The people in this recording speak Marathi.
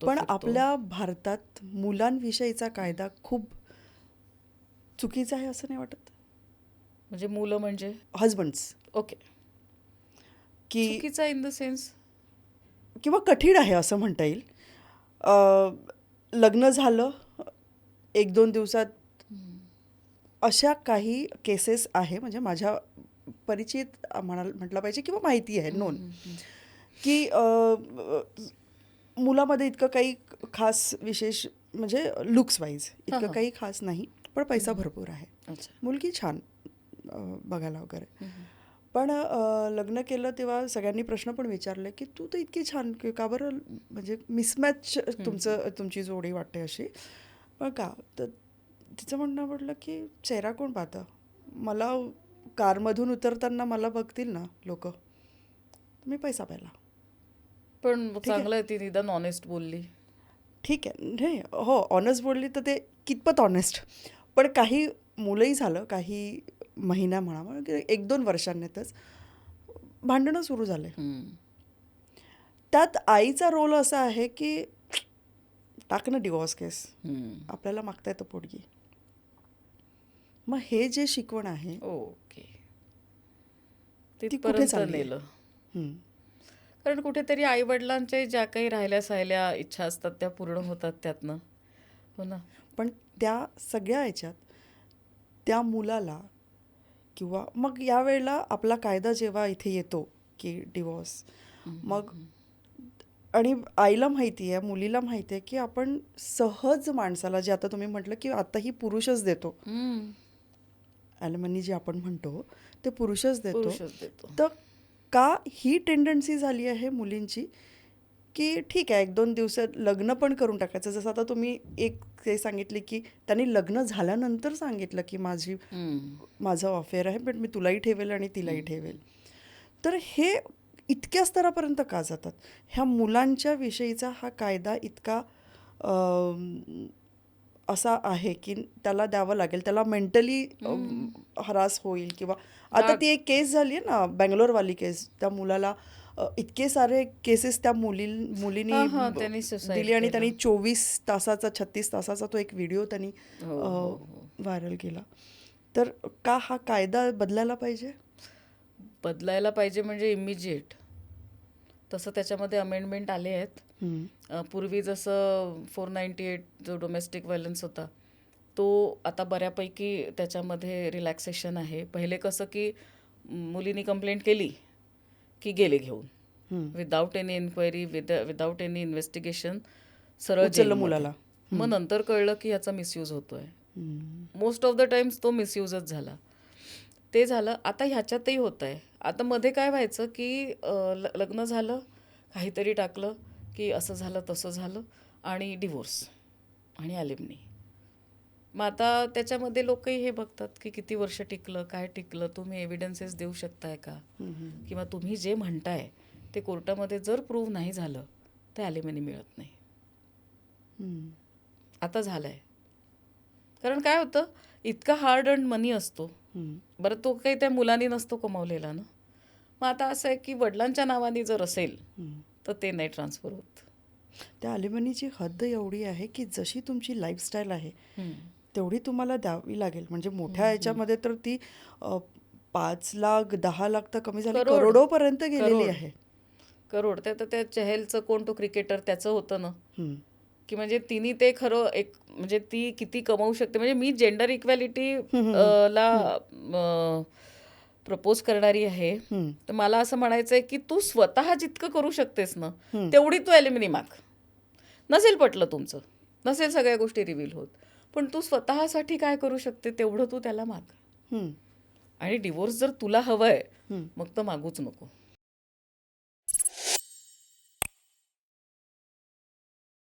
पण. आपल्या भारतात मुलांविषयीचा कायदा खूप चुकीचा आहे असं नाही वाटत? म्हणजे मुलं म्हणजे? Husbands okay. की चुकीचा इन द सेन्स किंवा कठीण आहे असं म्हणता येईल. लग्न झालं एक दोन दिवसात अशा काही केसेस आहे म्हणजे माझ्या परिचित म्हणा म्हटलं पाहिजे किंवा माहिती आहे नोन की मुलामध्ये इतकं काही खास विशेष म्हणजे लुक्स वाईज इतकं. काही खास नाही पण पैसा भरपूर आहे. अच्छा. मुलगी छान बघायला वगैरे. पण लग्न केलं तेव्हा सगळ्यांनी प्रश्न पण विचारले की तू तर इतकी छान की का बरं म्हणजे मिसमॅच तुमचं तुमची जोडी वाटते अशी? पण का? तर तिचं म्हणणं म्हटलं की चेहरा कोण पाहतं? मला कारमधून उतरताना मला बघतील ना लोक. मी पैसा पाहिला पण. चांगलं आहे ती निदान ऑनेस्ट बोलली. ठीक आहे. नाही हो ऑनेस्ट बोलली तर ते कितपत ऑनेस्ट पण काही मुलंही झालं काही महिना म्हणा एक दोन वर्षांनीतच भांडणं सुरू झाले. त्यात आईचा रोल असा आहे की टाक ना डिवॉर्स केस. आपल्याला मागता येतं पोटगी. मग हे जे शिकवण आहे ओके. ती कुठे तिथपर्यंत चालली आहे? नेलं. हम्म, कारण कुठेतरी आई वडिलांच्या ज्या काही राहिल्या साहिल्या इच्छा असतात त्या पूर्ण होतात त्यातनं. हो ना? पण त्या सगळ्या ह्याच्यात त्या मुलाला किंवा मग यावेळेला आपला कायदा जेव्हा इथे येतो की डिवॉर्स मग आणि आईला माहिती आहे मुलीला माहिती आहे की आपण सहज माणसाला जे आता तुम्ही म्हटलं की आताही पुरुषच देतो. ॲलमनी जे आपण म्हणतो ते पुरुषच देतो. पुरुषच देतो. तर का ही टेंडन्सी झाली आहे मुलींची? की ठीक आहे एक दोन दिवसात लग्न पण करून टाकायचं. जसं आता तुम्ही एक ते सांगितले की त्यांनी लग्न झाल्यानंतर सांगितलं की माझी. माझं अफेअर आहे पण मी तुलाही ठेवेल आणि तिलाही ठेवेल. तर हे इतक्या स्तरापर्यंत का जातात? ह्या मुलांच्या विषयीचा हा कायदा इतका असा आहे की त्याला द्यावं लागेल त्याला मेंटली हरास होईल किंवा आता ती एक केस झाली आहे ना बँगलोरवाली केस त्या मुलाला इतके सारे केसेस त्या मुली मुलीनी हा, हा, दिली आणि. त्यांनी चोवीस तासाचा छत्तीस तासाचा तो एक व्हिडिओ त्यांनी हो, हो, हो. व्हायरल केला तर का हा कायदा बदलायला पाहिजे बदलायला पाहिजे म्हणजे इमिजिएट तसं त्याच्यामध्ये अमेंडमेंट आले आहेत पूर्वी जसं फोर नाईन्टी एट जो डोमेस्टिक व्हायलन्स होता तो आता बऱ्यापैकी त्याच्यामध्ये रिलॅक्सेशन आहे पहिले कसं की मुलीनी कंप्लेंट केली की गेले घेऊन. Without any enquiry with without any investigation सरळ. मुलाला. मग नंतर कळलं की ह्याचा मिसयूज होतोय. मोस्ट ऑफ द टाइम्स तो मिसयूजच झाला ते झालं आता ह्याच्यातही होत आहे आता मध्ये काय व्हायचं की ल- लग्न झालं काहीतरी टाकलं की असं झालं तसं झालं आणि डिवोर्स आणि अलिमनी मग आता त्याच्यामध्ये लोकही हे बघतात की किती वर्ष टिकलं काय टिकलं तुम्ही एव्हिडन्सेस देऊ शकताय का. किंवा तुम्ही जे म्हणताय ते कोर्टामध्ये जर प्रूव्ह नाही झालं तर ॲलिमनी मिळत नाही. आता झालं आहे कारण काय होतं इतका हार्ड अर्न मनी असतो. बरं तो काही त्या मुलांनी नसतो कमावलेला ना मग आता असं आहे की वडिलांच्या नावाने जर असेल. तर ते नाही ट्रान्सफर होत त्या अलिमनीची हद्द एवढी आहे की जशी तुमची लाईफस्टाईल आहे तेवढी तुम्हाला द्यावी लागेल म्हणजे मोठ्या याच्यामध्ये तर ती पाच लाख दहा लाख तर कमी झाली करोड. करोडोपर्यंत गेलेली. आहे करोड त्या तर त्या चहेलचं कोण तो क्रिकेटर त्याचं होतं ना. की म्हणजे तिने ते खरं एक म्हणजे ती किती कमावू शकते. म्हणजे मी जेंडर इक्वॅलिटी ला प्रपोज करणारी आहे. तर मला असं म्हणायचं आहे की तू स्वतः जितकं करू शकतेस ना तेवढी तू ॲल्युमिनी माग. नसेल पटलं तुमचं. नसेल सगळ्या गोष्टी रिव्हील होत. पण तू स्वतःसाठी काय करू शकते तेवढं तू त्याला माग. आणि डिवोर्स जर तुला हवंय. मग तर मागूच नको.